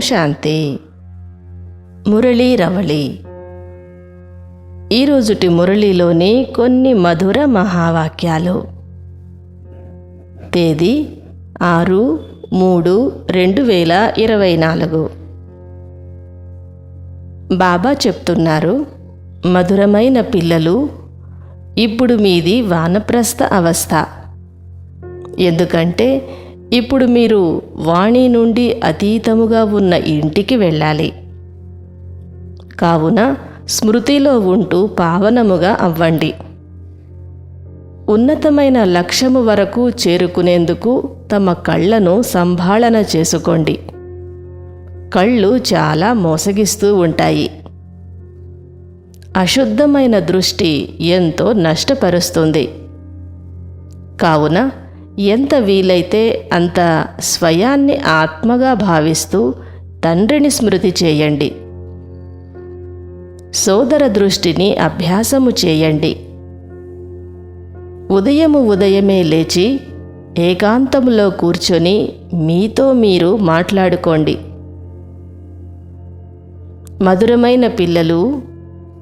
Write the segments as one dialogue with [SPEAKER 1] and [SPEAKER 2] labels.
[SPEAKER 1] శాంతి మురళీ రవళి. ఈరోజుటి మురళీలోని కొన్ని మధుర మహావాక్యాలు. తేదీ ఆరు మూడు రెండు వేల ఇరవై నాలుగు. బాబా చెప్తున్నారు మధురమైన పిల్లలు ఇప్పుడు మీది వానప్రస్థ అవస్థ. ఎందుకంటే ఇప్పుడు మీరు వాణి నుండి అతీతముగా ఉన్న ఇంటికి వెళ్ళాలి. కావున స్మృతిలో ఉంటూ పావనముగా అవ్వండి. ఉన్నతమైన లక్ష్యము వరకు చేరుకునేందుకు తమ కళ్ళను సంభాళన చేసుకోండి. కళ్ళు చాలా మోసగిస్తూ ఉంటాయి. అశుద్ధమైన దృష్టి ఎంతో నష్టపరుస్తుంది. కావున ఎంత వీలైతే అంత స్వయాన్ని ఆత్మగా భావిస్తూ తండ్రిని స్మృతి చేయండి. సోదర దృష్టిని అభ్యాసము చేయండి. ఉదయము ఉదయమే లేచి ఏకాంతములో కూర్చొని మీతో మీరు మాట్లాడుకోండి. మధురమైన పిల్లలు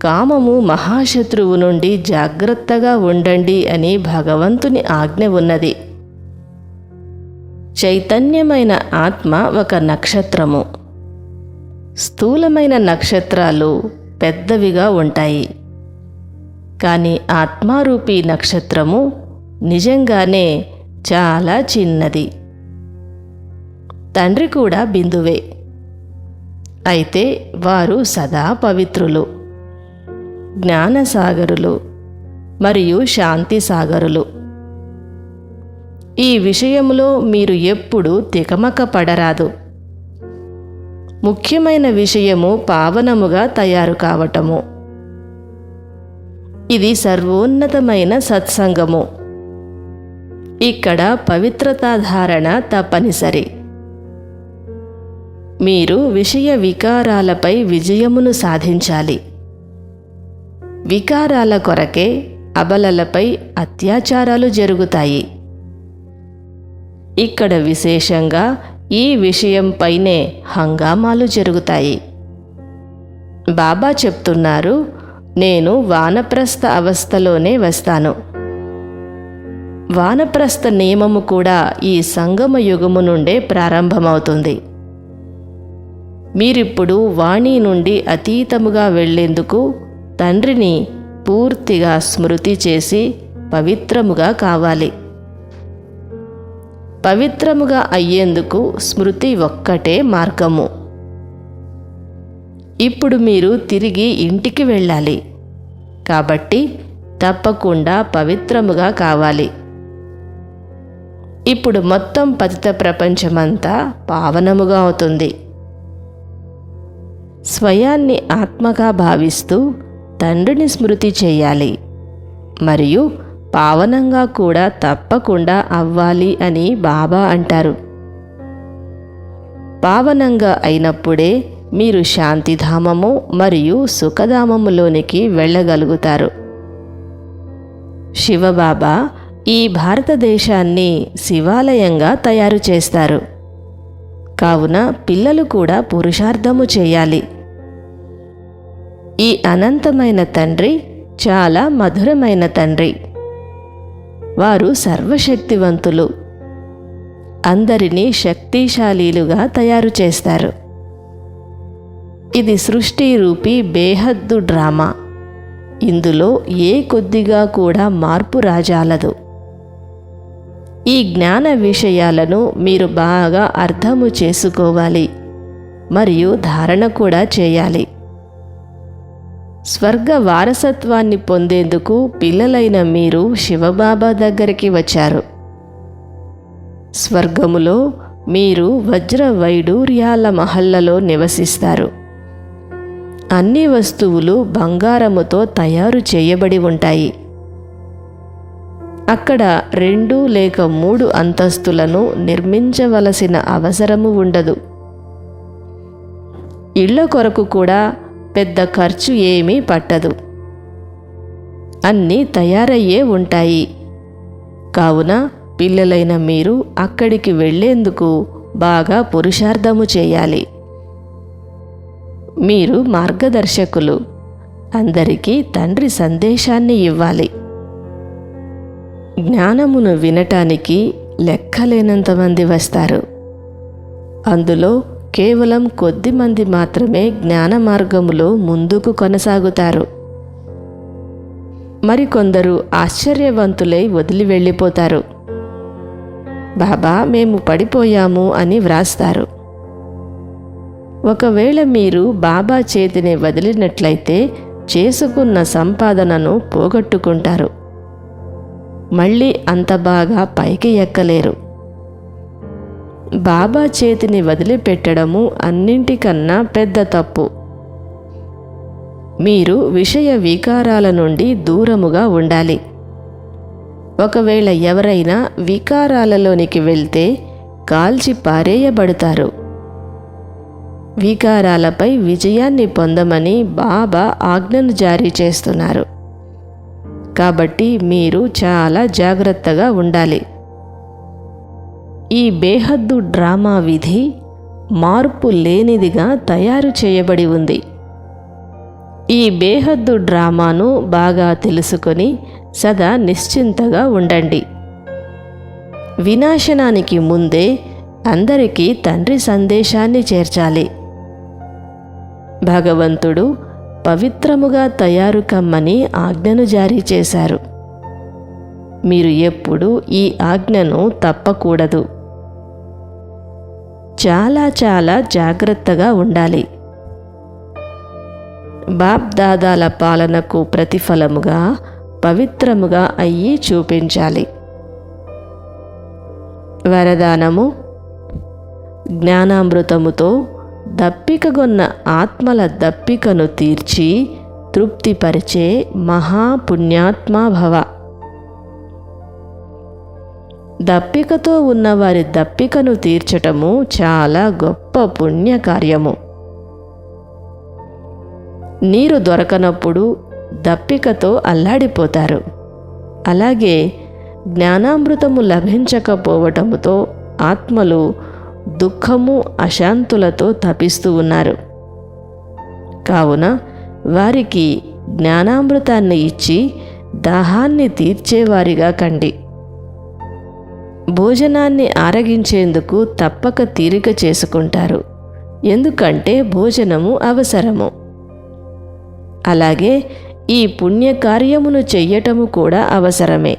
[SPEAKER 1] కామము మహాశత్రువు నుండి జాగ్రత్తగా ఉండండి అని భగవంతుని ఆజ్ఞ ఉన్నది. చైతన్యమైన ఆత్మ ఒక నక్షత్రము. స్థూలమైన నక్షత్రాలు పెద్దవిగా ఉంటాయి. కానీ ఆత్మారూపీ నక్షత్రము నిజంగానే చాలా చిన్నది. తండ్రి కూడా బిందువే. అయితే వారు సదా పవిత్రులు. జ్ఞానసాగరులు మరియు శాంతి సాగరులు ఈ విషయంలో మీరు ఎప్పుడూ తికమక పడరాదు ముఖ్యమైన విషయము పావనముగా తయారు కావటము. ఇది సర్వోన్నతమైన సత్సంగము. ఇక్కడ పవిత్రతాధారణ తప్పనిసరి. మీరు విషయ వికారాలపై విజయమును సాధించాలి. వికారాల కొరకే అబలలపై అత్యాచారాలు జరుగుతాయి. ఇక్కడ విశేషంగా ఈ విషయంపైనే హంగామాలు జరుగుతాయి. బాబా చెప్తున్నారు నేను వానప్రస్థ అవస్థలోనే వస్తాను. వానప్రస్థ నియమము కూడా ఈ సంగమ యుగము నుండే ప్రారంభమవుతుంది. మీరిప్పుడు వాణి నుండి అతీతముగా వెళ్ళేందుకు తండ్రిని పూర్తిగా స్మృతి చేసి పవిత్రముగా కావాలి. పవిత్రముగా అయ్యేందుకు స్మృతి ఒక్కటే మార్గము. ఇప్పుడు మీరు తిరిగి ఇంటికి వెళ్ళాలి. కాబట్టి తప్పకుండా పవిత్రముగా కావాలి. ఇప్పుడు మొత్తం పతిత ప్రపంచమంతా పావనముగా అవుతుంది. స్వయాన్ని ఆత్మగా భావిస్తూ తండ్రిని స్మృతి చేయాలి. మరియు పావనంగా కూడా తప్పకుండా అవ్వాలి అని బాబా అంటారు. పావనంగా అయినప్పుడే మీరు శాంతిధామము మరియు సుఖధామములోనికి వెళ్ళగలుగుతారు. శివబాబా ఈ భారతదేశాన్ని శివాలయంగా తయారు చేస్తారు. కావున పిల్లలు కూడా పురుషార్థము చేయాలి. ఈ అనంతమైన తండ్రి చాలా మధురమైన తండ్రి. వారు సర్వశక్తివంతులు. అందరినీ శక్తిశాలీలుగా తయారు చేస్తారు. ఇది సృష్టి రూపి బేహద్దు డ్రామా. ఇందులో ఏ కొద్దిగా కూడా మార్పు రాజాలదు. ఈ జ్ఞాన విషయాలను మీరు బాగా అర్థము చేసుకోవాలి. మరియు ధారణ కూడా చేయాలి. స్వర్గ వారసత్వాన్ని పొందేందుకు పిల్లలైన మీరు శివబాబా దగ్గరికి వచ్చారు. స్వర్గములో మీరు వజ్ర వైడూర్యాల మహల్లలో నివసిస్తారు. అన్ని వస్తువులు బంగారముతో తయారు చేయబడి ఉంటాయి. అక్కడ రెండు లేక మూడు అంతస్తులను నిర్మించవలసిన అవసరము ఉండదు. ఇళ్ళ కొరకు కూడా పెద్ద ఖర్చు ఏమీ పట్టదు. అన్నీ తయారయ్యే ఉంటాయి. కావున పిల్లలైన మీరు అక్కడికి వెళ్ళేందుకు బాగా పురుషార్థము చేయాలి. మీరు మార్గదర్శకులు. అందరికీ తండ్రి సందేశాన్ని ఇవ్వాలి. జ్ఞానమును వినటానికి లెక్కలేనంతమంది వస్తారు. అందులో కేవలం కొద్ది మంది మాత్రమే జ్ఞాన మార్గములో ముందుకు కొనసాగుతారు. మరికొందరు ఆశ్చర్యవంతులై వదిలి వెళ్ళిపోతారు. బాబా మేము పడిపోయాము అని వ్రాస్తారు. ఒకవేళ మీరు బాబా చేతిని వదిలినట్లయితే చేసుకున్న సంపాదనను పోగొట్టుకుంటారు. మళ్ళీ అంత బాగా పైకి ఎక్కలేరు బాబా చేతిని వదిలిపెట్టడము అన్నింటికన్నా పెద్ద తప్పు. మీరు విషయ వికారాల నుండి దూరముగా ఉండాలి. ఒకవేళ ఎవరైనా వికారాలలోనికి వెళ్తే కాల్చి పారేయబడతారు. వికారాలపై విజయాన్ని పొందమని బాబా ఆజ్ఞను జారీ చేస్తున్నారు. కాబట్టి మీరు చాలా జాగ్రత్తగా ఉండాలి. ఈ బేహద్దు డ్రామా విధి మార్పు లేనిదిగా తయారు చేయబడి ఉంది. ఈ బేహద్దు డ్రామాను బాగా తెలుసుకొని సదా నిశ్చింతగా ఉండండి. వినాశనానికి ముందే అందరికీ తండ్రి సందేశాన్ని చేర్చాలి. భగవంతుడు పవిత్రముగా తయారు కమ్మని ఆజ్ఞను జారీ చేశారు. మీరు ఎప్పుడూ ఈ ఆజ్ఞను తప్పకూడదు. చాలా చాలా జాగ్రత్తగా ఉండాలి. బాప్దాదాల పాలనకు ప్రతిఫలముగా పవిత్రముగా అయ్యి చూపించాలి. వరదానము జ్ఞానామృతముతో దప్పికగొన్న ఆత్మల దప్పికను తీర్చి తృప్తిపరిచే మహాపుణ్యాత్మా దప్పికతో దప్పికతో ఉన్నవారి దప్పికను తీర్చటము చాలా గొప్ప పుణ్యకార్యము. నీరు దొరకనప్పుడు దప్పికతో అల్లాడిపోతారు. అలాగే జ్ఞానామృతము లభించకపోవటముతో ఆత్మలు దుఃఖము అశాంతులతో తపిస్తూ ఉన్నారు. కావున వారికి జ్ఞానామృతాన్ని ఇచ్చి దాహాన్ని తీర్చేవారిగా కండి. భోజనాన్ని ఆరగించేందుకు తప్పక తీరిక చేసుకుంటారు. ఎందుకంటే భోజనము అవసరము. అలాగే ఈ పుణ్యకార్యమును చెయ్యటము కూడా అవసరమే.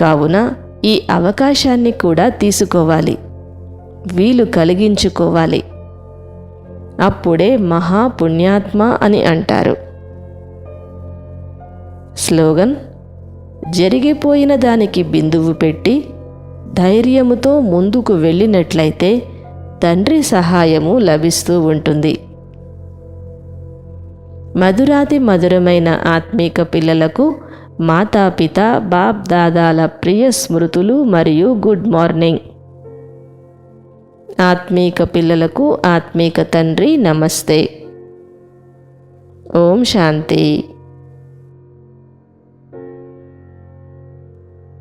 [SPEAKER 1] కావున ఈ అవకాశాన్ని కూడా తీసుకోవాలి. వీలు కలిగించుకోవాలి. అప్పుడే మహాపుణ్యాత్మ అని అంటారు. స్లోగన్ జరిగిపోయిన దానికి బిందువు పెట్టి ధైర్యముతో ముందుకు వెళ్ళినట్లయితే తండ్రి సహాయము లభిస్తూ ఉంటుంది. మధురాతి మధురమైన ఆత్మీక పిల్లలకు మాతాపిత బాప్ దాదాల ప్రియ స్మృతులు మరియు గుడ్ మార్నింగ్. ఆత్మీక పిల్లలకు ఆత్మీక తండ్రి నమస్తే. ఓం శాంతి.